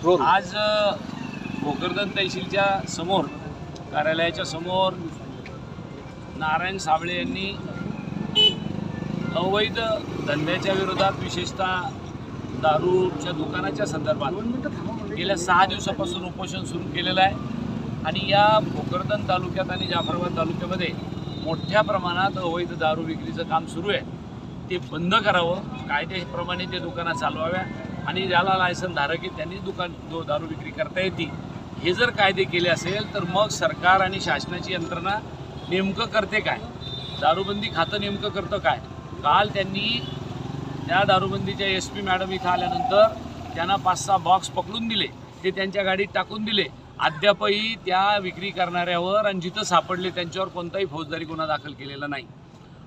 आज भोकरदन तहसीलच्या समोर कार्यालयाच्या समोर नारायण साबळे यांनी अवैध धंद्याच्या विरोधात विशेषतः दारूच्या दुकानाच्या संदर्भात गेल्या सहा दिवसापासून उपोषण सुरू केलेलं आहे. आणि या भोकरदन तालुक्यात आणि जाफराबाद तालुक्यामध्ये मोठ्या प्रमाणात अवैध दारू विक्रीचं काम सुरू आहे. ते बंद करावं. कायद्याप्रमाणे ते दुकानं चालवाव्या. आणि ज्याला लायसन धारक आहे त्यांनी दुकान दो दारू विक्री करता येते. हे जर कायदे केले असेल तर मग सरकार आणि शासनाची यंत्रणा नेमकं करते काय? दारूबंदी खातं नेमकं करतं काय? काल त्यांनी त्या दारूबंदीच्या एस पी मॅडम इथं आल्यानंतर त्यांना पाच सहा बॉक्स पकडून दिले. ते त्यांच्या गाडीत टाकून दिले. अद्यापही त्या विक्री करणाऱ्यावर आणि जिथं सापडले त्यांच्यावर कोणताही फौजदारी गुन्हा दाखल केलेला नाही.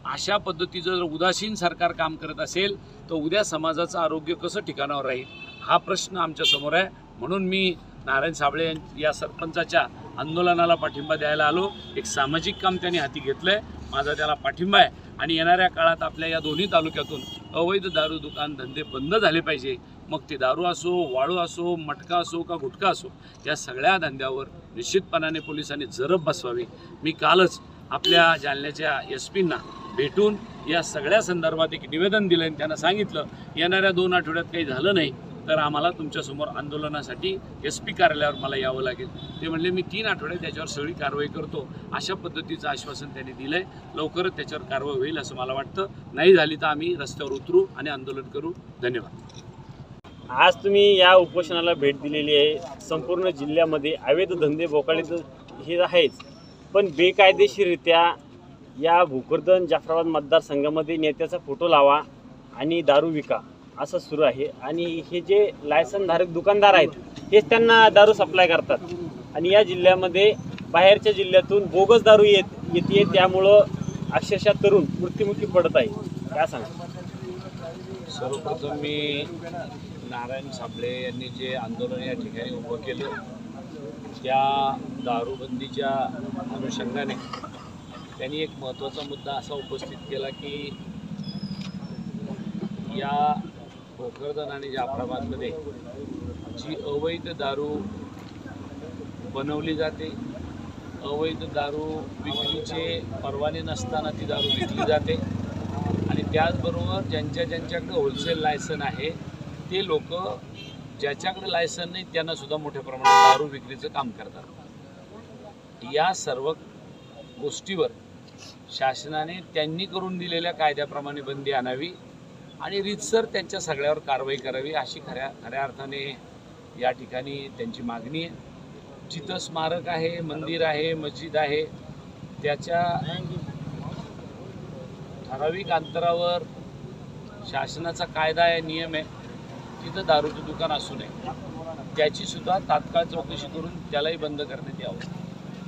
अशा पद्धतीचं जर उदासीन सरकार काम करत असेल तर उद्या समाजाचं आरोग्य कसं ठिकाणावर राहील हा प्रश्न आमच्यासमोर आहे. म्हणून मी नारायण साबळे या सरपंचाच्या आंदोलनाला पाठिंबा द्यायला आलो. एक सामाजिक काम त्यांनी हाती घेतलं आहे माझा त्याला पाठिंबा आहे. आणि येणाऱ्या काळात आपल्या या दोन्ही तालुक्यातून अवैध दारू दुकान धंदे बंद झाले पाहिजे. मग ते दारू असो वाळू असो मटका असो का गुटखा असो या सगळ्या धंद्यावर निश्चितपणाने पोलिसांनी जरब बसवावी. मी कालच आपल्या जालन्याच्या एस पींना भेटून या सगळ्या संदर्भात एक निवेदन दिलं आणि त्यांना सांगितलं येणाऱ्या दोन आठवड्यात काही झालं नाही तर आम्हाला तुमच्यासमोर आंदोलनासाठी एस पी कार्यालयावर मला यावं लागेल. ते म्हणले मी तीन आठवडे त्याच्यावर सगळी कारवाई करतो. अशा पद्धतीचं आश्वासन त्यांनी दिलं आहे लवकरच त्याच्यावर कारवाई होईल असं मला वाटतं. नाही झाली तर आम्ही रस्त्यावर उतरू आणि आंदोलन करू. धन्यवाद. आज तुम्ही या उपोषणाला भेट दिलेली आहे. संपूर्ण जिल्ह्यामध्ये अवैध धंदे बोकाळे तर हे आहेच. पण बेकायदेशीररित्या या भोकरदन जाफराबाद मतदारसंघामध्ये नेत्याचा फोटो लावा आणि दारू विका असं सुरू आहे. आणि हे जे लायसनधारक दुकानदार आहेत हेच त्यांना दारू सप्लाय करतात. आणि या जिल्ह्यामध्ये बाहेरच्या जिल्ह्यातून बोगस दारू येत येते त्यामुळं अक्षरशः तरुण मृत्युमुखी पडत आहे. काय सांगा सर्वप्रथम मी नारायण साबळे यांनी जे आंदोलन या ठिकाणी उभं केलं त्या दारूबंदीच्या अनुषंगाने त्यांनी एक महत्त्वाचा मुद्दा असा उपस्थित केला की या भोकरदन आणि जाफराबादमध्ये जी अवैध दारू बनवली जाते अवैध दारू विक्रीचे परवाने नसताना ती दारू विकली जाते आणि त्याचबरोबर ज्यांच्या ज्यांच्याकडे होलसेल लायसन आहे ते लोक ज्याच्याकडे लायसन नाही त्यांनासुद्धा मोठ्या प्रमाणात दारू विक्रीचं काम करतात. या सर्व गोष्टीवर शासनाने त्यांनी करून दिलेल्या कायद्याप्रमाणे बंदी आणावी आणि रीतसर त्यांच्या सगळ्यावर कारवाई करावी अशी खऱ्या खऱ्या अर्थाने या ठिकाणी त्यांची मागणी आहे. जिथं स्मारक आहे मंदिर आहे मस्जिद आहे त्याच्या ठराविक अंतरावर शासनाचा कायदा आहे नियम आहे तिथं दारूचं दुकान असू नये. त्याची सुद्धा तात्काळ चौकशी करून त्यालाही बंद करण्यात यावं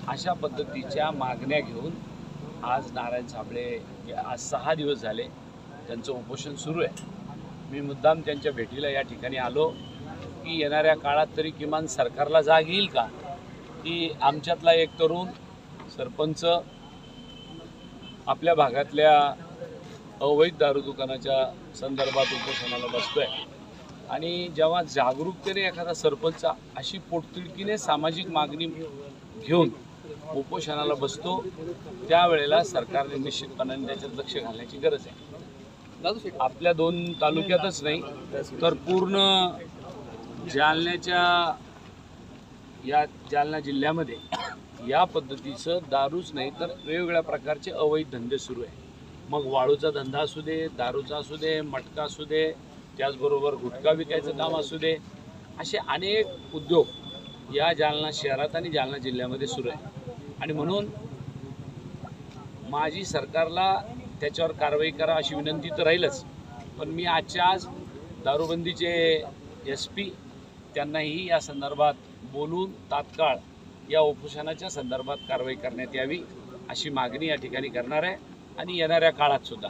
अशा पद्धतीच्या मागण्या घेऊन आज नारायण साबळे आज सहा दिवस झाले त्यांचं उपोषण सुरू आहे. मी मुद्दाम त्यांच्या भेटीला या ठिकाणी आलो की येणाऱ्या काळात तरी किमान सरकारला जाग येईल का? की आमच्यातला एक तरुण सरपंच आपल्या भागातल्या अवैध दारू दुकानाच्या संदर्भात उपोषणाला बसतोय. आणि जेव्हा जागरूकतेने एखादा सरपंच अशी पोटतिडकीने सामाजिक मागणी घेऊन उपोषणाला बसतो त्यावेळेला सरकारने निश्चितपणाने त्याच्यात लक्ष घालण्याची गरज आहे. आपल्या दोन तालुक्यातच नाही तर पूर्ण जालन्याच्या या जालना जिल्ह्यामध्ये या पद्धतीचं दारूच नाही तर वेगवेगळ्या प्रकारचे अवैध धंदे सुरू आहे. मग वाळूचा धंदा असू दे दारूचा असू दे मटका असू दे त्याचबरोबर गुटखा विकायचं काम असू दे असे अनेक उद्योग या जालना शहरात आणि जालना जिल्ह्यामध्ये सुरू आहे आणि म्हणून माझी सरकारला त्याच्यावर कारवाई करा अशी विनंती तर राहीलच. पण मी आजच्या आज दारूबंदीचे एस पी त्यांनाही या संदर्भात बोलून तात्काळ या उपोषणाच्या संदर्भात कारवाई करण्यात यावी अशी मागणी या ठिकाणी करणार आहे आणि येणाऱ्या काळातसुद्धा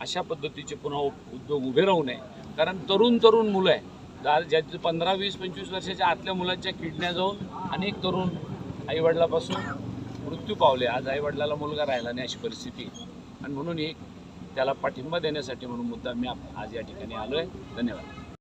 अशा पद्धतीचे पुन्हा उप- उद्योग उभे राहू नये. कारण तरुण तरुण मुलं आहे दार ज्याचे पंधरा वीस पंचवीस वर्षाच्या आतल्या मुलांच्या किडण्या जाऊन अनेक तरुण आईवडिलापासून मृत्यू पावले. आज आईवडिलाला मुलगा राहिला नाही अशी परिस्थिती. आणि म्हणून एक त्याला पाठिंबा देण्यासाठी म्हणून मुद्दा मी आज या ठिकाणी आलो आहे धन्यवाद.